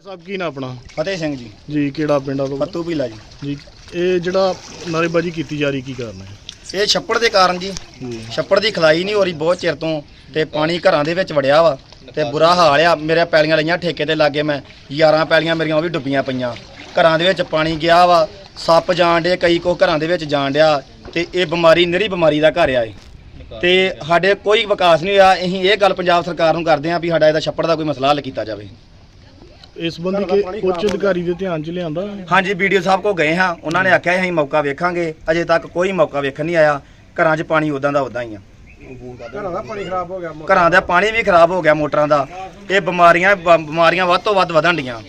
ਸਾਹਿਬ ਕੀ ਨਾ ਆਪਣਾ? ਫਤਿਹ ਸਿੰਘ ਜੀ। ਜੀ ਕਿਹੜਾ ਪਿੰਡ ਆ ਤੋਂ ਫੱਤੂ ਭੀਲਾ ਜੀ। ਜੀ ਇਹ ਜਿਹੜਾ ਨਾਰੇਬਾਜ਼ੀ ਕੀਤੀ ਜਾ ਰਹੀ ਕੀ ਕਾਰਨ ਹੈ? ਇਹ ਛੱਪੜ ਦੇ ਕਾਰਨ ਜੀ। ਜੀ ਛੱਪੜ ਦੀ ਖਲਾਈ ਨਹੀਂ ਹੋ ਰਹੀ ਬਹੁਤ ਚਿਰ ਤੋਂ ਤੇ ਪਾਣੀ ਘਰਾਂ ਦੇ ਵਿੱਚ ਵੜਿਆ ਵਾ ਤੇ ਬੁਰਾ ਹਾਲ ਆ। ਮੇਰੇ ਪੈਲੀਆਂ ਲਈਆਂ ਠੇਕੇ ਤੇ ਲਾਗੇ ਮੈਂ। 11 ਪੈਲੀਆਂ ਮੇਰੀਆਂ ਉਹ ਵੀ ਡੁੱਬੀਆਂ ਪਈਆਂ। ਘਰਾਂ ਦੇ ਵਿੱਚ ਪਾਣੀ ਗਿਆ ਵਾ। ਸੱਪ ਜਾਣ ਡੇ ਕਈ ਕੋ ਘਰਾਂ ਦੇ ਵਿੱਚ ਜਾਣ ਡਿਆ। ਤੇ ਇਹ ਬਿਮਾਰੀ ਨਿਹਰੀ ਬਿਮਾਰੀ ਦਾ ਘਰ ਆ ਇਹ। ਤੇ ਸਾਡੇ ਕੋਈ ਵਿਕਾਸ ਨਹੀਂ ਹੋਇਆ। ਅਸੀਂ ਇਹ ਗੱਲ ਪੰਜਾਬ ਸਰਕਾਰ ਨੂੰ ਕਰਦੇ ਆਂ ਵੀ ਸਾਡਾ ਇਹਦਾ ਛੱਪੜ ਦਾ ਕੋਈ ਮਸਲਾ ਹੱਲ ਕੀਤਾ ਜਾਵੇ। ਇਸ ਸੰਬੰਧੀ ਕਿ ਉੱਚ ਅਧਿਕਾਰੀ ਦੇ ਧਿਆਨ 'ਚ ਲਿਆਂਦਾ? ਹਾਂਜੀ ਵੀਡੀਓ ਸਾਹਿਬ ਕੋ ਗਏ ਹਾਂ। ਉਹਨਾਂ ਨੇ ਆਖਿਆ ਅਸੀਂ ਮੌਕਾ ਵੇਖਾਂਗੇ। ਅਜੇ ਤੱਕ ਕੋਈ ਮੌਕਾ ਵੇਖਣ ਨਹੀਂ ਆਇਆ। ਘਰਾਂ 'ਚ ਪਾਣੀ ਉਦਾਂ ਦਾ ਉਦਾਂ ਹੀ ਆ। ਘਰਾਂ ਦਾ ਪਾਣੀ ਖਰਾਬ ਹੋ ਗਿਆ ਘਰਾਂ ਦਾ ਪਾਣੀ ਵੀ ਖਰਾਬ ਹੋ ਗਿਆ ਮੋਟਰਾਂ ਦਾ। ਇਹ ਬਿਮਾਰੀਆਂ ਬਿਮਾਰੀਆਂ ਵੱਧ ਤੋਂ ਵੱਧ ਵਧਣ ਡੀਆਂ।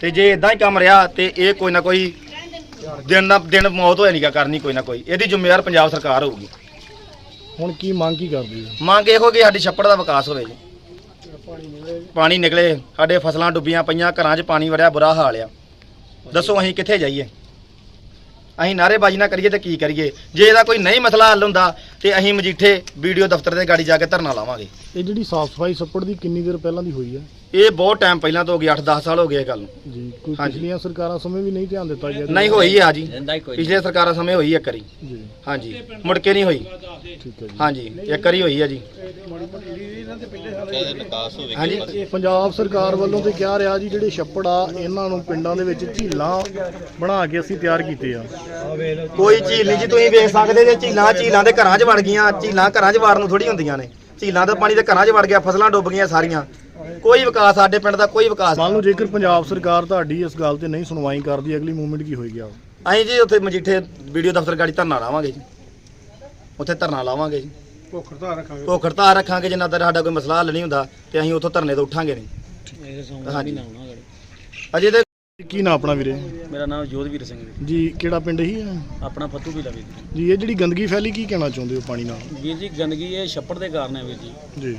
ਤੇ ਜੇ ਇਦਾਂ ਹੀ ਕੰਮ ਰਿਹਾ ਤੇ ਇਹ ਕੋਈ ਨਾ ਕੋਈ ਦਿਨ ਨਾ ਦਿਨ ਮੌਤ ਹੋਇਆ ਨਹੀਂਗਾ ਕਰਨੀ ਕੋਈ ਨਾ ਕੋਈ। ਇਹਦੀ ਜ਼ਿੰਮੇਵਾਰ ਪੰਜਾਬ ਸਰਕਾਰ ਹੋਊਗੀ। ਹੁਣ ਕੀ ਮੰਗ ਕੀ ਕਰਦੇ ਹੋ? ਮੰਗ ਇਹੋ ਕਿ ਸਾਡੀ ਛੱਪੜ ਦਾ ਵਿਕਾਸ ਹੋਵੇ ਜੀ। ਪਾਣੀ ਨਿਕਲੇ ਸਾਡੇ ਫਸਲਾਂ ਡੁੱਬੀਆਂ ਪਈਆਂ ਘਰਾਂ 'ਚ ਪਾਣੀ ਵੜਿਆ ਬੁਰਾ ਹਾਲ ਆ। ਦੱਸੋ ਅਸੀਂ ਕਿੱਥੇ ਜਾਈਏ? ਅਸੀਂ ਨਾਅਰੇਬਾਜ਼ੀ ਨਾ ਕਰੀਏ ਤੇ ਕੀ ਕਰੀਏ? ਜੇ ਇਹਦਾ ਕੋਈ ਨਹੀਂ ਮਸਲਾ ਹੱਲ ਹੁੰਦਾ ਤੇ ਅਸੀਂ ਮਜੀਠੇ ਵੀਡੀਓ ਦਫ਼ਤਰ ਦੇ ਗਾੜੀ ਜਾ ਕੇ ਧਰਨਾ ਲਾਵਾਂਗੇ। ਇਹ ਜਿਹੜੀ ਸਾਫ਼ ਸਫ਼ਾਈ ਛੱਪੜ ਦੀ ਕਿੰਨੀ ਦੇਰ ਪਹਿਲਾਂ ਦੀ ਹੋਈ ਹੈ? ਇਹ ਬਹੁਤ ਟਾਈਮ ਪਹਿਲਾਂ ਤੋਂ ਹੋ ਗਿਆ 8-10 ਸਾਲ ਹੋ ਗਏ ਇਹ ਗੱਲ ਨੂੰ। ਜੀ ਕੋਈ ਹਾਂਜੀ। ਪਿਛਲੀਆਂ ਸਰਕਾਰਾਂ ਸਮੇਂ ਵੀ ਨਹੀਂ ਧਿਆਨ ਦਿੱਤਾ ਗਿਆ ਨਹੀਂ ਹੋਈ ਆ ਜੀ ਪਿਛਲੇ ਸਰਕਾਰਾਂ ਸਮੇਂ ਹੋਈ ਇੱਕ ਵਾਰੀ। ਜੀ। ਹਾਂਜੀ। ਮੁੜ ਕੇ ਨਹੀਂ ਹੋਈ। ਠੀਕ ਹੈ ਜੀ। ਹਾਂਜੀ ਇੱਕ ਵਾਰੀ ਹੋਈ ਆ ਜੀ। ਹਾਂਜੀ। ਪੰਜਾਬ ਸਰਕਾਰ ਵੱਲੋਂ ਤੇ ਕਿਹਾ ਰਿਹਾ ਜੀ ਜਿਹੜੇ ਛੱਪੜ ਆ ਇਹਨਾਂ ਨੂੰ ਪਿੰਡਾਂ ਦੇ ਵਿੱਚ ਝੀਲਾਂ ਬਣਾ ਕੇ ਅਸੀਂ ਤਿਆਰ ਕੀਤੇ ਆ। ਕੋਈ ਝੀਲ ਨਹੀਂ ਜੀ ਤੁਸੀਂ ਵੇਖ ਸਕਦੇ ਜੇ ਝੀਲਾਂ ਝੀਲਾਂ ਦੇ ਘਰਾਂ 'ਚ ਵੜ ਗਈਆਂ ਝੀਲਾਂ ਘਰਾਂ 'ਚ ਵੜਨ ਨੂੰ ਥੋੜੀ ਹੁੰਦੀਆਂ ਨੇ। ਝੀਲਾਂ ਦਾ ਪਾਣੀ ਦੇ ਘਰਾਂ 'ਚ ਵੜ ਗਿਆ ਫਸਲਾਂ ਡੁੱਬ ਗਈਆਂ ਸਾਰੀਆਂ। ਕੋਈ ਵਿਕਾਸ ਸਾਡੇ ਪਿੰਡ ਦਾ ਕੋਈ ਵਿਕਾਸ ਮੰਨ ਲਓ ਜੇਕਰ ਪੰਜਾਬ ਸਰਕਾਰ ਤੁਹਾਡੀ ਇਸ ਗੱਲ ਤੇ ਨਹੀਂ ਸੁਣਵਾਈ ਕਰਦੀ ਅਗਲੀ ਮੂਵਮੈਂਟ ਕੀ ਹੋਏਗੀ ਆ ਅਸੀਂ ਜੀ ਉੱਥੇ ਮਜੀਠੇ ਵੀਡੀਓ ਦਫ਼ਤਰ ਗਾੜੀ ਧਰਨਾ ਲਾਵਾਂਗੇ ਜੀ। ਉੱਥੇ ਧਰਨਾ ਲਾਵਾਂਗੇ ਜੀ। ਭੁੱਖ ਹੜਤਾਲ ਰੱਖਾਂਗੇ। ਭੁੱਖ ਹੜਤਾਲ ਰੱਖਾਂਗੇ ਜਿੰਨਾ ਤੱਕ ਸਾਡਾ ਕੋਈ ਮਸਲਾ ਹੱਲ ਨਹੀਂ ਹੁੰਦਾ ਤੇ ਅਸੀਂ ਉੱਥੋਂ ਧਰਨੇ ਤੋਂ ਉੱਠਾਂਗੇ ਨਹੀਂ। ਹਾਂਜੀ। ਅਜੇ ਤੇ ਕੀ ਨਾ ਆਪਣਾ ਵੀਰੇ? ਮੇਰਾ ਨਾਮ ਜੋਧਵੀਰ ਸਿੰਘ ਜੀ। ਜੀ ਕਿਹੜਾ ਪਿੰਡ ਹੀ ਹੈ ਆਪਣਾ ਫੱਤੂ ਵੀ ਲਵੇ ਜੀ। ਇਹ ਜਿਹੜੀ ਗੰਦਗੀ ਫੈਲੀ ਕੀ ਕਹਿਣਾ ਚਾਹੁੰਦੇ ਹੋ ਪਾਣੀ ਨਾਲ? ਵੀਰ ਜੀ ਗੰਦਗੀ ਇਹ ਛੱਪੜ ਦੇ ਕਾਰਨ ਹੈ ਵੀਰ ਜੀ। ਜੀ।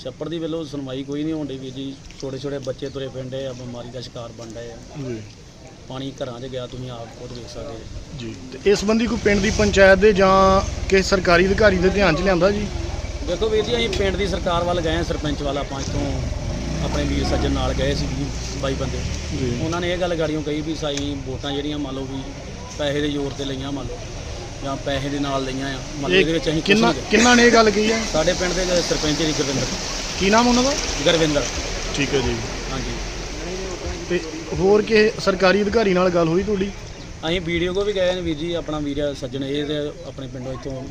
ਛੱਪੜ ਦੀ ਵੱਲੋਂ ਸੁਣਵਾਈ ਕੋਈ ਨਹੀਂ ਹੁੰਦੀ ਵੀਰ ਜੀ। ਛੋਟੇ ਛੋਟੇ ਬੱਚੇ ਤੁਰੇ ਫਿਰਦੇ ਆ ਬਿਮਾਰੀ ਦਾ ਸ਼ਿਕਾਰ ਬਣ ਰਹੇ ਆ। ਜੀ। ਪਾਣੀ ਘਰਾਂ 'ਚ ਗਿਆ ਤੁਸੀਂ ਆਪ ਖੁਦ ਵੇਖ ਸਕਦੇ ਜੀ ਜੀ। ਤੇ ਇਸ ਸੰਬੰਧੀ ਕੋਈ ਪਿੰਡ ਦੀ ਪੰਚਾਇਤ ਦੇ ਜਾਂ ਕਿਸੇ ਸਰਕਾਰੀ ਅਧਿਕਾਰੀ ਦੇ ਧਿਆਨ 'ਚ ਲਿਆਂਦਾ ਜੀ? ਦੇਖੋ ਵੀਰ ਜੀ ਅਸੀਂ ਪਿੰਡ ਦੀ ਸਰਕਾਰ ਵੱਲ ਗਏ ਸਰਪੰਚ ਵਾਲਾ ਪੰਜ ਤੋਂ ਆਪਣੇ ਵੀਰ ਸੱਜਣ ਨਾਲ ਗਏ ਸੀ ਜੀ ਬਾਈ ਬੰਦੇ। ਜੀ। ਉਹਨਾਂ ਨੇ ਇਹ ਗੱਲ ਗਾੜੀਆਂ ਕਹੀ ਵੀ ਸਾਈ ਵੋਟਾਂ ਜਿਹੜੀਆਂ ਮੰਨ ਲਓ ਵੀ ਪੈਸੇ ਦੇ ਜ਼ੋਰ ਤੇ ਲਈਆਂ ਮੰਨ ਲਓ ਜਾਂ ਪੈਸੇ ਦੇ ਨਾਲ ਲਈਆਂ ਆ ਮੰਨ ਲਓ ਇਹਦੇ ਵਿੱਚ ਅਸੀਂ ਕਿੰਨਾ। ਕਿੰਨਾ ਨੇ ਇਹ ਗੱਲ ਕਹੀ ਹੈ? ਸਾਡੇ ਪਿੰਡ ਦੇ ਜਿਹੜੇ ਸਰਪੰਚ ਜੀ ਗੁਰਵਿੰਦਰ। ਕੀ ਨਾਮ ਉਹਨਾਂ ਦਾ? ਗੁਰਵਿੰਦਰ। ਠੀਕ ਹੈ ਜੀ। ਹਾਂਜੀ। ਤੇ ਹੋਰ ਕਿ ਸਰਕਾਰੀ ਅਧਿਕਾਰੀ ਨਾਲ ਗੱਲ ਹੋਈ ਤੁਹਾਡੀ? ਅਸੀਂ ਵੀਡੀਓ ਕੋ ਵੀ ਗਏ ਨੇ ਵੀਰ ਜੀ ਆਪਣਾ ਵੀਰ ਸੱਜਣ ਇਹ ਤੇ ਆਪਣੇ ਪਿੰਡੋਂ ਇੱਥੋਂ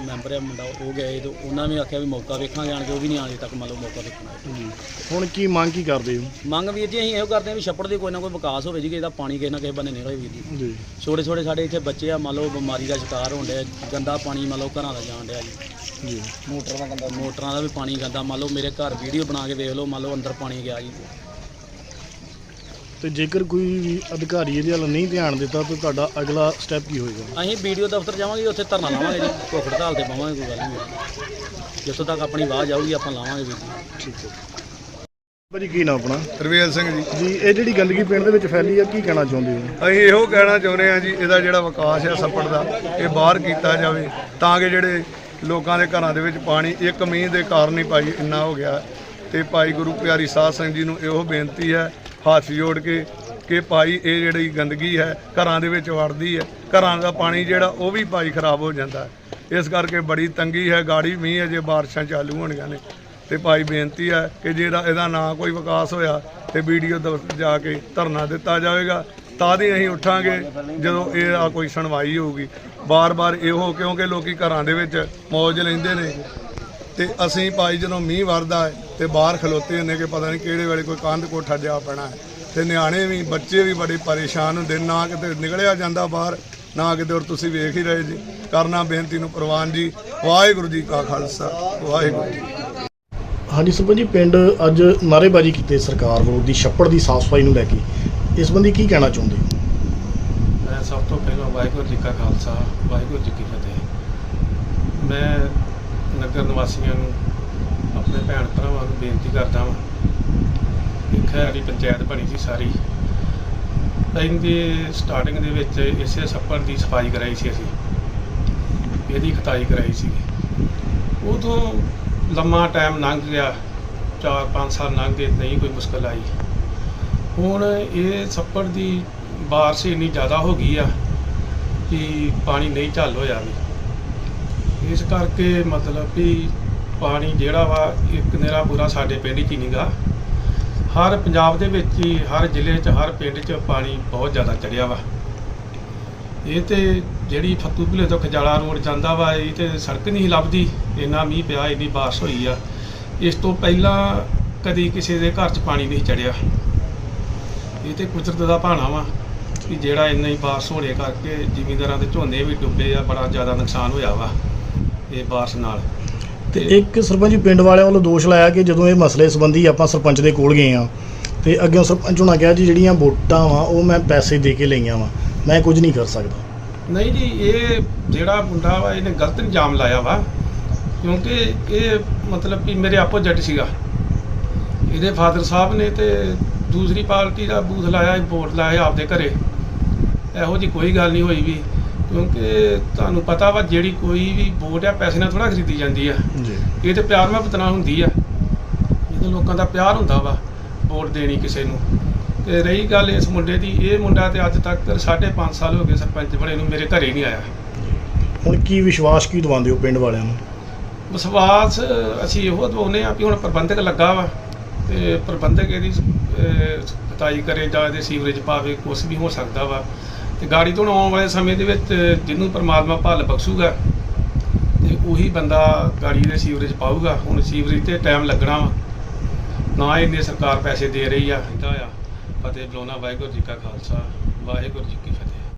ਮੈਂਬਰ ਆ ਮੁੰਡਾ ਉਹ ਗਏ ਤੇ ਉਹਨਾਂ ਨੇ ਆਖਿਆ ਵੀ ਮੌਕਾ ਵੇਖਾਂਗੇ ਆਣ ਕੇ ਉਹ ਵੀ ਨਹੀਂ ਆਣੇ ਤੱਕ ਮੰਨ ਲਓ ਮੌਕਾ ਵੇਖਣਾ ਜੀ ਹੁਣ ਕੀ ਮੰਗ ਕੀ ਕਰਦੇ ਹੋ? ਮੰਗ ਵੀਰ ਜੀ ਅਸੀਂ ਇਹੋ ਕਰਦੇ ਹਾਂ ਵੀ ਛੱਪੜ ਦੀ ਕੋਈ ਨਾ ਕੋਈ ਵਿਕਾਸ ਹੋਵੇ ਜੀ ਕਿ ਇਹਦਾ ਪਾਣੀ ਕਿਸੇ ਨਾ ਕਿਸੇ ਬੰਨੇ ਨਿਕਲੇ ਵੀਰ ਜੀ। ਜੀ। ਛੋਟੇ ਛੋਟੇ ਸਾਡੇ ਇੱਥੇ ਬੱਚੇ ਆ ਮੰਨ ਲਓ ਬਿਮਾਰੀ ਦਾ ਸ਼ਿਕਾਰ ਹੋਣ ਡਿਆ ਗੰਦਾ ਪਾਣੀ ਮੰਨ ਲਓ ਘਰਾਂ ਦਾ ਜਾਣ ਡਿਆ ਜੀ। ਜੀ। ਮੋਟਰਾਂ ਦਾ ਗੰਦਾ ਮੋਟਰਾਂ ਦਾ ਵੀ ਪਾਣੀ ਗੰਦਾ ਮੰਨ ਲਓ ਮੇਰੇ ਘਰ ਵੀਡੀਓ ਬਣਾ ਕੇ ਵੇਖ ਲਓ ਮੰਨ ਲਓ ਅੰਦਰ ਪਾਣੀ ਗਿਆ ਜੀ। ਤੇ ਜੇਕਰ ਕੋਈ ਵੀ ਅਧਿਕਾਰੀ ਇਹਦੇ ਵੱਲ ਨਹੀਂ ਧਿਆਨ ਦਿੱਤਾ ਤਾਂ ਤੁਹਾਡਾ ਅਗਲਾ ਸਟੈਪ ਕੀ ਹੋਏਗਾ? ਅਸੀਂ ਵੀਡੀਓ ਦਫ਼ਤਰ ਜਾਵਾਂਗੇ ਉੱਥੇ ਧਰਨਾ ਲਾਵਾਂਗੇ ਜੀ। ਭੁੱਖ ਹੜਤਾਲ ਤੇ ਪਾਵਾਂਗੇ ਕੋਈ ਗੱਲ ਨਹੀਂ। ਜਿੱਥੋਂ ਤੱਕ ਆਪਣੀ ਆਵਾਜ਼ ਆਊਗੀ ਆਪਾਂ ਲਾਵਾਂਗੇ ਵੀਰ ਜੀ ਠੀਕ ਹੈ। ਭਾਜੀ ਕੀ ਨਾਮ ਆਪਣਾ? ਰਵੇਲ ਸਿੰਘ ਜੀ। ਜੀ ਇਹ ਜਿਹੜੀ ਗੰਦਗੀ ਪਿੰਡ ਦੇ ਵਿੱਚ ਫੈਲੀ ਆ ਕੀ ਕਹਿਣਾ ਚਾਹੁੰਦੇ ਹੋ? ਅਸੀਂ ਇਹੋ ਕਹਿਣਾ ਚਾਹੁੰਦੇ ਹਾਂ ਜੀ ਇਹਦਾ ਜਿਹੜਾ ਵਿਕਾਸ ਹੈ ਸੱਪੜ ਦਾ ਇਹ ਬਾਹਰ ਕੀਤਾ ਜਾਵੇ ਤਾਂ ਕਿ ਜਿਹੜੇ ਲੋਕਾਂ ਦੇ ਘਰਾਂ ਦੇ ਵਿੱਚ ਪਾਣੀ ਇੱਕ ਮੀਂਹ ਦੇ ਕਾਰਨ ਹੀ ਭਾਈ ਇੰਨਾ ਹੋ ਗਿਆ। ਤੇ ਭਾਈ ਗੁਰੂ ਪਿਆਰੀ ਸਾਧ ਸੰਗਤ ਜੀ ਨੂੰ ਇਹੋ ਬੇਨਤੀ ਹੈ ਹੱਥ ਜੋੜ ਕੇ ਕਿ ਭਾਈ ਇਹ ਜਿਹੜੀ ਗੰਦਗੀ ਹੈ, ਘਰਾਂ ਦੇ ਵਿੱਚ ਵੜਦੀ ਹੈ, ਘਰਾਂ ਦਾ ਪਾਣੀ ਜਿਹੜਾ ਉਹ ਵੀ ਭਾਈ ਖਰਾਬ ਹੋ ਜਾਂਦਾ ਹੈ। ਇਸ ਕਰਕੇ ਬੜੀ ਤੰਗੀ ਹੈ, ਗਾੜੀ ਮੀਂਹ ਅਜੇ ਬਾਰਿਸ਼ਾਂ ਚਾਲੂ ਹੋਣੀਆਂ ਨੇ। ਤੇ ਭਾਈ ਬੇਨਤੀ ਹੈ ਕਿ ਜਿਹੜਾ ਇਹਦਾ ਨਾ ਕੋਈ ਵਿਕਾਸ ਹੋਇਆ, ਤੇ ਵੀਡੀਓ ਦਫ਼ਤਰ ਜਾ ਕੇ ਧਰਨਾ ਦਿੱਤਾ ਜਾਵੇਗਾ। ਤਾਂ ਹੀ ਅਸੀਂ ਉੱਠਾਂਗੇ ਜਦੋਂ ਇਹ ਆ ਕੋਈ ਸੁਣਵਾਈ ਹੋਊਗੀ। ਬਾਰ-ਬਾਰ ਇਹੋ, ਕਿਉਂਕਿ ਲੋਕੀ ਘਰਾਂ ਦੇ ਵਿੱਚ ਮੌਜ ਲੈਂਦੇ ਨੇ। ਤੇ ਅਸੀਂ ਭਾਈ ਜਦੋਂ ਮੀਂਹ ਵਰਦਾ ਹੈ ਤੇ ਬਾਹਰ ਖਲੋਤੇ ਹੁੰਦੇ ਕਿ ਪਤਾ ਨਹੀਂ ਕਿਹੜੇ ਵੇਲੇ ਕੋਈ ਕੰਧ ਕੋਠਾ ਜਾ ਪੈਣਾ ਹੈ। ਤੇ ਨਿਆਣੇ ਵੀ ਬੱਚੇ ਵੀ ਬੜੇ ਪਰੇਸ਼ਾਨ ਹੁੰਦੇ ਨਾ ਕਿਤੇ ਨਿਕਲਿਆ ਜਾਂਦਾ ਬਾਹਰ ਨਾ ਕਿਤੇ ਔਰ ਤੁਸੀਂ ਵੇਖ ਹੀ ਰਹੇ ਜੀ। ਕਰਨਾ ਬੇਨਤੀ ਨੂੰ ਪ੍ਰਵਾਨ ਜੀ। ਵਾਹਿਗੁਰੂ ਜੀ ਕਾ ਖਾਲਸਾ। ਵਾਹਿਗੁਰੂ ਜੀ ਹਾਂਜੀ ਸਰਪੰਚ ਜੀ ਪਿੰਡ ਅੱਜ ਨਾਅਰੇਬਾਜ਼ੀ ਕੀਤੀ ਸਰਕਾਰ ਵੱਲੋਂ ਦੀ ਛੱਪੜ ਦੀ ਸਾਫ਼ ਸਫ਼ਾਈ ਨੂੰ ਲੈ ਕੇ। ਇਸ ਸੰਬੰਧੀ ਕੀ ਕਹਿਣਾ ਚਾਹੁੰਦੇ ਹੋ? ਮੈਂ ਸਭ ਤੋਂ ਪਹਿਲਾਂ ਵਾਹਿਗੁਰੂ ਜੀ ਕਾ ਖਾਲਸਾ ਵਾਹਿਗੁਰੂ ਜੀ ਕੀ ਫਤਿਹ। ਮੈਂ ਨਗਰ ਨਿਵਾਸੀਆਂ ਨੂੰ ਆਪਣੇ ਭੈਣ ਭਰਾਵਾਂ ਨੂੰ ਬੇਨਤੀ ਕਰਦਾ ਹਾਂ ਕਿ ਖੈਰੀ ਪੰਚਾਇਤ ਬਣੀ ਸੀ ਸਾਰੀ। ਇਹਦੇ ਸਟਾਰਟਿੰਗ ਦੇ ਵਿੱਚ ਇਸੇ ਸੱਪੜ ਦੀ ਸਫ਼ਾਈ ਕਰਾਈ ਸੀ ਅਸੀਂ। ਇਹਦੀ ਖਤਾਈ ਕਰਾਈ ਸੀ। ਉਦੋਂ ਲੰਮਾ ਟਾਈਮ ਲੰਘ ਗਿਆ। 4-5 ਸਾਲ ਲੰਘ ਗਏ, ਨਹੀਂ ਕੋਈ ਮੁਸ਼ਕਲ ਆਈ। ਹੁਣ ਇਹ ਸੱਪੜ ਦੀ ਬਾਰਿਸ਼ ਇੰਨੀ ਜ਼ਿਆਦਾ ਹੋ ਗਈ ਆ ਕਿ ਪਾਣੀ ਨਹੀਂ ਝੱਲ ਹੋਇਆ ਵੀ। ਇਸ ਕਰਕੇ ਮਤਲਬ ਵੀ ਪਾਣੀ ਜਿਹੜਾ ਵਾ, ਇੱਕ ਨੇਰਾ ਪੂਰਾ ਸਾਡੇ ਪਿੰਡ 'ਚ ਹੀ ਨਹੀਂਗਾ ਹਰ ਪੰਜਾਬ ਦੇ ਵਿੱਚ ਹੀ, ਹਰ ਜ਼ਿਲ੍ਹੇ 'ਚ, ਹਰ ਪਿੰਡ 'ਚ ਪਾਣੀ ਬਹੁਤ ਜ਼ਿਆਦਾ ਚੜਿਆ ਵਾ। ਇਹ ਤੇ ਜਿਹੜੀ ਫੱਤੂ ਭੁਲੇ ਤੋਂ ਖਜਾਲਾ ਰੋਡ ਜਾਂਦਾ ਵਾ, ਇਹ ਤੇ ਸੜਕ ਨਹੀਂ ਲੱਭਦੀ, ਇੰਨਾ ਮੀਂਹ ਪਿਆ, ਇੰਨੀ ਬਾਰਿਸ਼ ਹੋਈ ਆ। ਇਸ ਤੋਂ ਪਹਿਲਾਂ ਕਦੀ ਕਿਸੇ ਦੇ ਘਰ 'ਚ ਪਾਣੀ ਨਹੀਂ ਚੜਿਆ। ਇਹ ਤੇ ਕੁਦਰਤ ਦਾ ਭਾਣਾ ਵਾ ਕਿ ਜਿਹੜਾ ਇੰਨਾ ਹੀ ਬਾਰਿਸ਼ ਹੋਣੇ ਕਰਕੇ ਜ਼ਿਮੀਂਦਾਰਾਂ ਦੇ ਝੋਨੇ ਵੀ ਡੁੱਬੇ ਆ, ਬੜਾ ਜ਼ਿਆਦਾ ਨੁਕਸਾਨ ਹੋਇਆ ਵਾ। ਇਹ ਬਾਰਿਸ਼ ਨਾਲ। ਤੇ ਇੱਕ ਸਰਪੰਚ ਜੀ ਪਿੰਡ ਵਾਲਿਆਂ ਵੱਲੋਂ ਦੋਸ਼ ਲਾਇਆ ਕਿ ਜਦੋਂ ਇਹ ਮਸਲੇ ਸੰਬੰਧੀ ਆਪਾਂ ਸਰਪੰਚ ਦੇ ਕੋਲ ਗਏ ਆ ਤੇ ਅੱਗੇ ਸਰਪੰਚ ਹੋਣਾ ਕਿਹਾ ਜੀ ਜਿਹੜੀਆਂ ਵੋਟਾਂ ਵਾ ਉਹ ਮੈਂ ਪੈਸੇ ਦੇ ਕੇ ਲਈਆਂ ਵਾ ਮੈਂ ਕੁਝ ਨਹੀਂ ਕਰ ਸਕਦਾ। ਨਹੀਂ ਜੀ ਇਹ ਜਿਹੜਾ ਮੁੰਡਾ ਵਾ ਇਹਨੇ ਗਲਤ ਇਲਜ਼ਾਮ ਲਾਇਆ ਵਾ ਕਿਉਂਕਿ ਇਹ ਮਤਲਬ ਕਿ ਮੇਰੇ ਆਪੋਜੀਟ ਸੀਗਾ। ਇਹਦੇ ਫਾਦਰ ਸਾਹਿਬ ਨੇ ਤੇ ਦੂਸਰੀ ਪਾਰਟੀ ਦਾ ਬੂਥ ਲਾਇਆ ਵੋਟ ਲਾਇਆ ਆਪਦੇ ਘਰੇ। ਇਹੋ ਜੀ ਕੋਈ ਗੱਲ ਨਹੀਂ ਹੋਈ ਵੀ। ਕਿਉਂਕਿ ਤੁਹਾਨੂੰ ਪਤਾ ਵਾ ਜਿਹੜੀ ਕੋਈ ਵੀ ਵੋਟ ਆ ਪੈਸੇ ਨਾਲ ਥੋੜਾ ਖਰੀਦੀ ਜਾਂਦੀ ਆ। ਜੀ। ਇਹ ਤੇ ਪਿਆਰ ਮੁਹੱਬਤ ਨਾਲ ਹੁੰਦੀ ਆ। ਤਾਂ ਲੋਕਾਂ ਦਾ ਪਿਆਰ ਹੁੰਦਾ ਵਾ ਵੋਟ ਦੇਣੀ ਕਿਸੇ ਨੂੰ। ਤੇ ਰਹੀ ਗੱਲ ਇਸ ਮੁੰਡੇ ਦੀ ਇਹ ਮੁੰਡਾ ਤੇ ਅੱਜ ਤੱਕ 5.5 ਸਾਲ ਹੋ ਗਏ ਸਰਪੰਚ ਬਣੇ ਨੂੰ ਮੇਰੇ ਘਰੇ ਨਹੀਂ ਆਇਆ। ਹੁਣ ਕੀ ਵਿਸ਼ਵਾਸ ਕੀ ਦਵਾਉਂਦੇ ਹੋ ਪਿੰਡ ਵਾਲਿਆਂ ਨੂੰ? ਵਿਸ਼ਵਾਸ ਅਸੀਂ ਇਹੋ ਦਵਾਉਂਦੇ ਆ ਵੀ ਹੁਣ ਪ੍ਰਬੰਧਕ ਲੱਗਾ ਵਾ ਤੇ ਪ੍ਰਬੰਧਕ ਇਹਦੀ ਕਟਾਈ ਕਰੇ ਜਾਂ ਇਹਦੇ ਸੀਵਰੇਜ ਪਾਵੇ ਕੁਝ ਵੀ ਹੋ ਸਕਦਾ ਵਾ। ਤੇ ਗਾੜੀ ਤੋਂ ਆਉਣ ਵਾਲੇ ਸਮੇਂ ਦੇ ਵਿੱਚ ਜਿਹਨੂੰ ਪਰਮਾਤਮਾ ਭੱਲ ਬਖਸ਼ੂਗਾ ਤੇ ਉਹੀ ਬੰਦਾ ਗਾੜੀ ਦੇ ਸੀਵਰੇਜ ਪਾਊਗਾ। ਹੁਣ ਸੀਵਰੇਜ ਤੇ ਟਾਈਮ ਲੱਗਣਾ ਵਾ। ਨਾ ਇੰਨੇ ਸਰਕਾਰ ਪੈਸੇ ਦੇ ਰਹੀ ਆ ਇਹਦਾ ਆ। ਫਤਿਹ ਬੁਲਾਉਣਾ, ਵਾਹਿਗੁਰੂ ਜੀ ਕਾ ਖਾਲਸਾ, ਵਾਹਿਗੁਰੂ ਜੀ ਕੀ